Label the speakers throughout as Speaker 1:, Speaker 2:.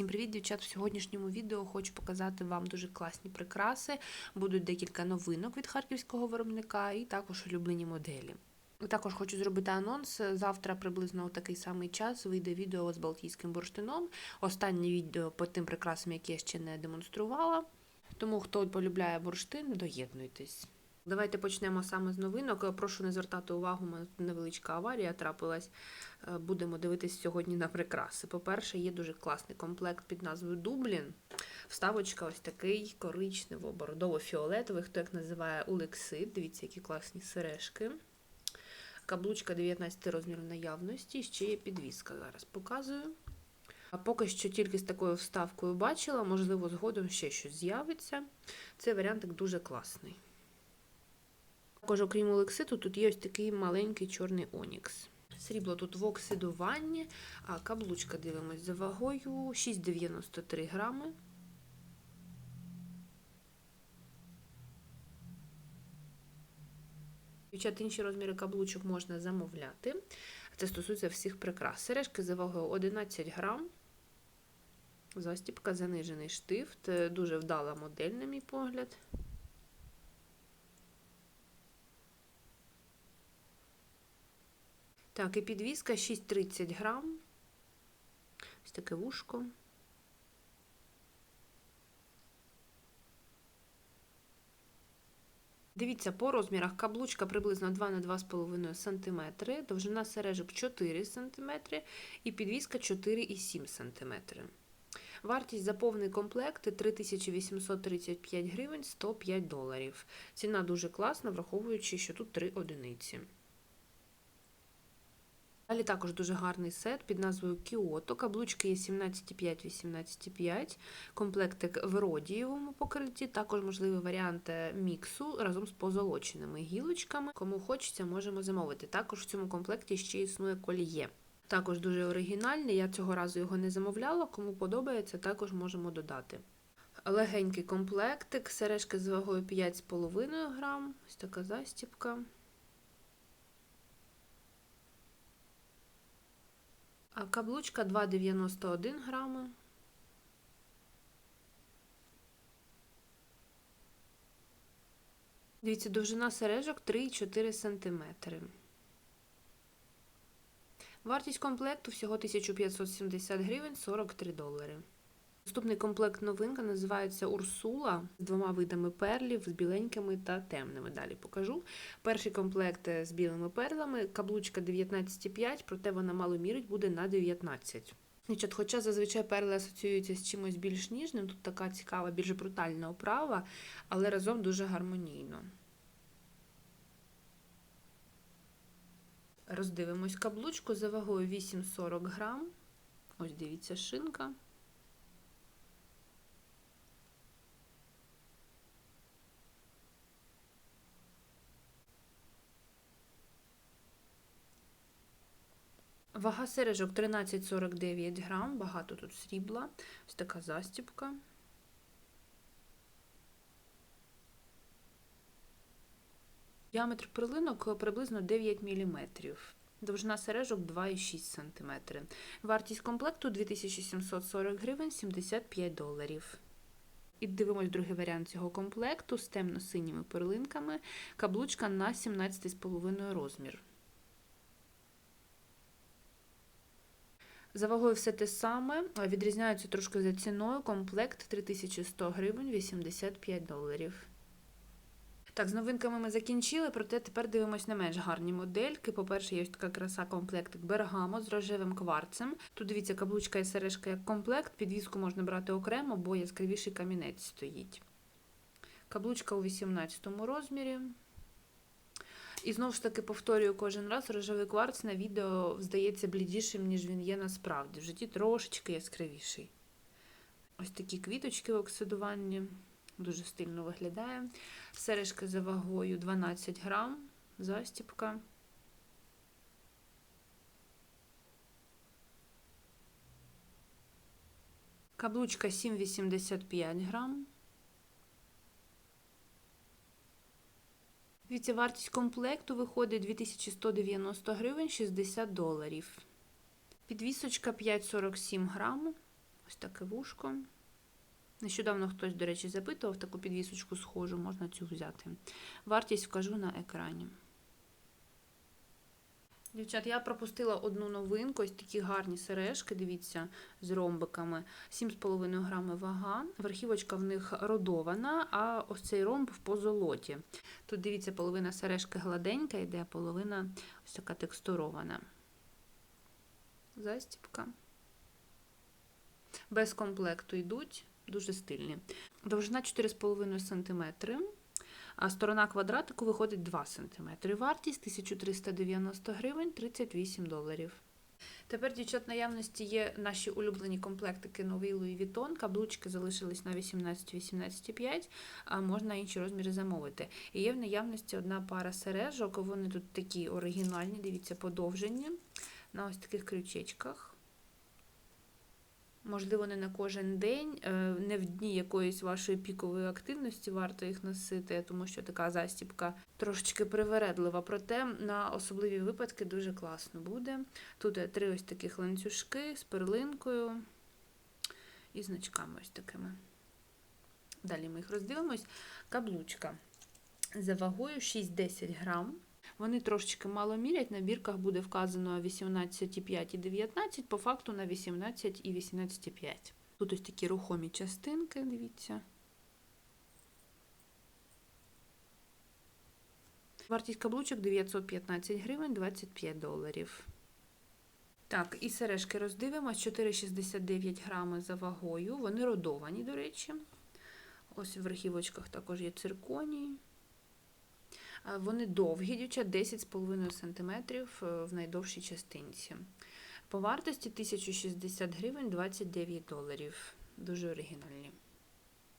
Speaker 1: Всім привіт, дівчат! В сьогоднішньому відео хочу показати вам дуже класні прикраси. Будуть декілька новинок від харківського виробника і також улюблені моделі. Також хочу зробити анонс. Завтра приблизно у такий самий час вийде відео з Балтійським бурштином. Останнє відео по тим прикрасам, які я ще не демонструвала. Тому, хто полюбляє бурштин, доєднуйтесь. Давайте почнемо саме з новинок. Прошу не звертати увагу, невеличка аварія трапилась. Е, Будемо дивитись сьогодні на прикраси. По-перше, є дуже класний комплект під назвою Дублін. Вставочка ось такий коричнево-бордово-фіолетовий, хто як називає улексит. Дивіться, які класні сережки. Каблучка 19 розмірів наявності, ще є підвіска. Зараз показую. А поки що тільки з такою вставкою бачила, можливо, згодом ще щось з'явиться. Цей варіантик дуже класний. Також, окрім олекситу, тут є ось такий маленький чорний онікс. Срібло тут в оксидуванні, а каблучка дивимось за вагою 6,93 грами. Дівчат, інші розміри каблучок можна замовляти. Це стосується всіх прикрас. Сережки за вагою 11 грам. Застіпка, занижений штифт. Дуже вдала модель, на мій погляд. Так, і підвіска 6,30 грам. Ось таке вушко. Дивіться, по розмірах каблучка приблизно 2 на 2,5 см, довжина сережок 4 см і підвіска 4,7 см. Вартість за повний комплект 3835 гривень 105 доларів. Ціна дуже класна, враховуючи, що тут 3 одиниці. Далі також дуже гарний сет під назвою Кіото. Каблучки є 17,5-18,5, комплектик в родієвому покритті, також можливий варіант міксу разом з позолоченими гілочками. Кому хочеться, можемо замовити. Також в цьому комплекті ще існує коліє. Також дуже оригінальний, я цього разу його не замовляла, кому подобається, також можемо додати. Легенький комплектик, сережки з вагою 5,5 грам, ось така застіпка. Каблучка 2,91 грами. Дивіться, довжина сережок 3,4 см. Вартість комплекту всього 1570 гривень 43 долари. Наступний комплект новинка називається Урсула з двома видами перлів, з біленькими та темними. Далі покажу. Перший комплект з білими перлами, каблучка 19,5, проте вона мало мірить буде на 19. Значить, Хоча зазвичай перли асоціюються з чимось більш ніжним, тут така цікава, більш брутальна оправа, але разом дуже гармонійно. Роздивимось каблучку за вагою 8,40 грам. Ось дивіться, шинка. Вага сережок 13,49 грам, багато тут срібла, ось така застіпка. Діаметр перлинок приблизно 9 мм. Довжина сережок 2,6 см. Вартість комплекту 2740 гривень 75 доларів. І дивимось другий варіант цього комплекту з темно-синіми перлинками. Каблучка на 17,5 розмір. За вагою все те саме, відрізняються трошки за ціною. Комплект 3100 гривень 85 доларів. Так, з новинками ми закінчили, проте тепер дивимось на менш гарні модельки. По-перше, є ось така краса комплектик Бергамо з рожевим кварцем. Тут дивіться, каблучка і сережка як комплект, підвіску можна брати окремо, бо яскравіший камінець стоїть. Каблучка у 18 розмірі. І знову ж таки повторюю кожен раз, рожевий кварц на відео здається блідішим, ніж він є насправді. В житті трошечки яскравіший. Ось такі квіточки в оксидуванні. Дуже стильно виглядає. Сережка за вагою 12 грам, застіпка. Каблучка 7,85 грам. Дивіться, вартість комплекту виходить 2190 гривень 60 доларів. Підвісочка 5,47 грам. Ось таке вушко. Нещодавно хтось, до речі, запитував таку підвісочку схожу, можна цю взяти. Вартість вкажу на екрані. Дівчат, я пропустила одну новинку, ось такі гарні сережки, дивіться, з ромбиками. 7,5 грами вага. Верхівочка в них родована, а ось цей ромб в позолоті. Тут дивіться, половина сережки гладенька йде, а половина ось така текстурована. Застіпка. Без комплекту йдуть, дуже стильні. Довжина 4,5 см. А сторона квадратику виходить 2 см. Вартість 1390 гривень 38 доларів. Тепер, дівчат, наявності є наші улюблені комплектики новий Louis Vuitton. Каблучки залишились на 18-18,5, а можна інші розміри замовити. І є в наявності одна пара сережок. Вони тут такі оригінальні, дивіться, подовжені, на ось таких крючечках. Можливо, не на кожен день, е, не в дні якоїсь вашої пікової активності варто їх носити, тому що така застібка трошечки привередлива. Проте на особливі випадки дуже класно буде. Тут три ось таких ланцюжки з перлинкою і значками ось такими. Далі ми їх роздивимось. Каблучка за вагою 6-10 грам. Вони трошечки мало мірять, на бірках буде вказано 18,5 і 19, по факту на 18 і 18,5. Тут ось такі рухомі частинки, дивіться. Вартість каблучок 915 гривень 25 доларів. Так, і сережки роздивимось 4,69 грами за вагою. Вони родовані, до речі. Ось в верхівочках також є цирконій. Вони довгі, дівчат, 10,5 см е, в найдовшій частинці. По вартості 1060 гривень 29 доларів. Дуже оригінальні.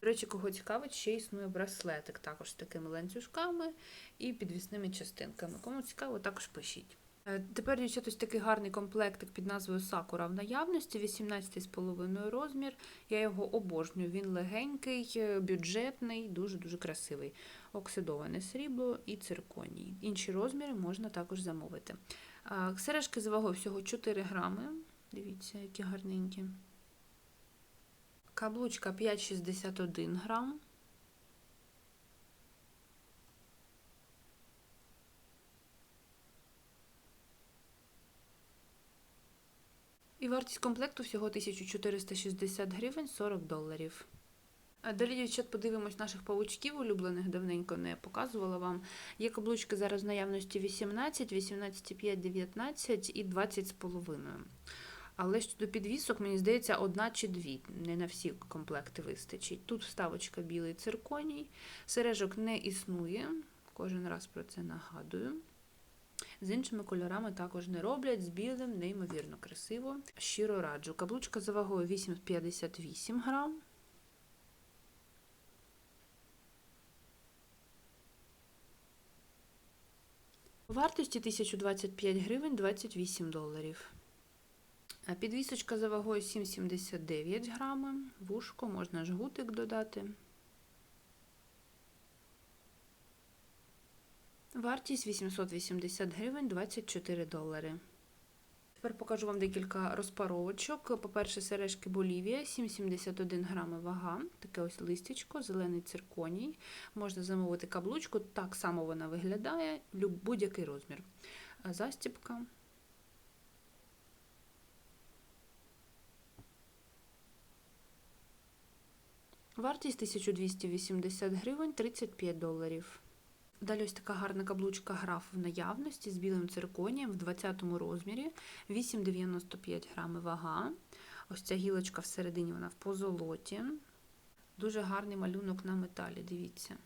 Speaker 1: До речі, кого цікавить, ще існує браслетик, також з такими ланцюжками і підвісними частинками. Кому цікаво, також пишіть. Е, тепер дівчат, ось такий гарний комплектик під назвою Сакура в наявності, 18,5 розмір. Я його обожнюю. Він легенький, е, бюджетний, дуже-дуже красивий. Оксидоване срібло і цирконій. Інші розміри можна також замовити. Сережки з вагою всього 4 грами. Дивіться, які гарненькі. Каблучка 5,61 грам. І вартість комплекту всього 1460 гривень 40 доларів. Далі, дівчат, подивимось наших павучків, улюблених давненько не показувала вам. Є каблучки зараз в наявності 18, 18,5, 19 і 20 з половиною. Але щодо підвісок, мені здається, одна чи дві. Не на всі комплекти вистачить. Тут вставочка білий цирконій, сережок не існує, кожен раз про це нагадую. З іншими кольорами також не роблять, з білим, неймовірно красиво. Щиро раджу. Каблучка за вагою 8,58 грам. Вартості 1025 гривень 28 доларів. Підвісочка за вагою 7,79 грами. Вушко, можна жгутик додати. Вартість 880 гривень 24 долари. Тепер покажу вам декілька розпаровочок. По-перше, сережки Болівія, 7,71 грами вага, таке ось листячко, зелений цирконій. Можна замовити каблучку, так само вона виглядає, будь-який розмір. Застіпка. Вартість 1280 гривень 35 доларів. Далі ось така гарна каблучка граф в наявності з білим цирконієм в 20 розмірі, 8,95 грами вага. Ось ця гілочка всередині вона в позолоті. Дуже гарний малюнок на металі, дивіться.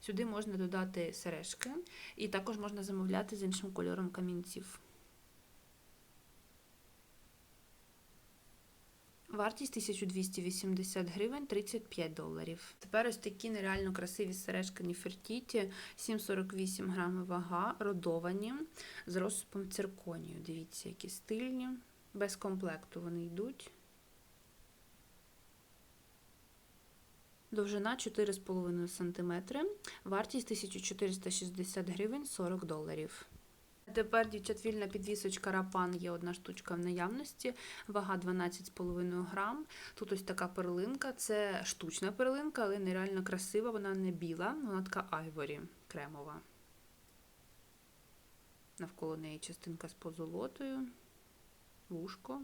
Speaker 1: Сюди можна додати сережки, і також можна замовляти з іншим кольором камінців. Вартість 1280 гривень 35 доларів. Тепер ось такі нереально красиві сережки Ніфертіті, 7,48 грами вага, родовані з розсипом цирконію. Дивіться, які стильні, без комплекту вони йдуть. Довжина 4,5 см, вартість 1460 гривень 40 доларів. Тепер, дівчат, вільна підвісочка Рапан є одна штучка в наявності, вага 12,5 грам. Тут ось така перлинка, це штучна перлинка, але нереально красива, вона не біла, вона така айворі кремова. Навколо неї частинка з позолотою, вушко.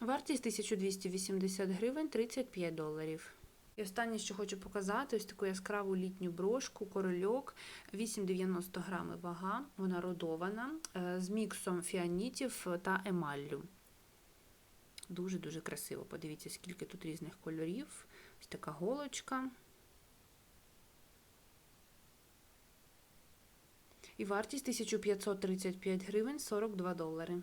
Speaker 1: Вартість 1280 гривень 35 доларів. І останнє, що хочу показати, ось таку яскраву літню брошку, корольок, 8,90 грами вага, вона родована, е, з міксом фіанітів та емаллю. Дуже-дуже красиво. Подивіться, скільки тут різних кольорів. Ось така голочка. І вартість 1535 гривень 42 долари.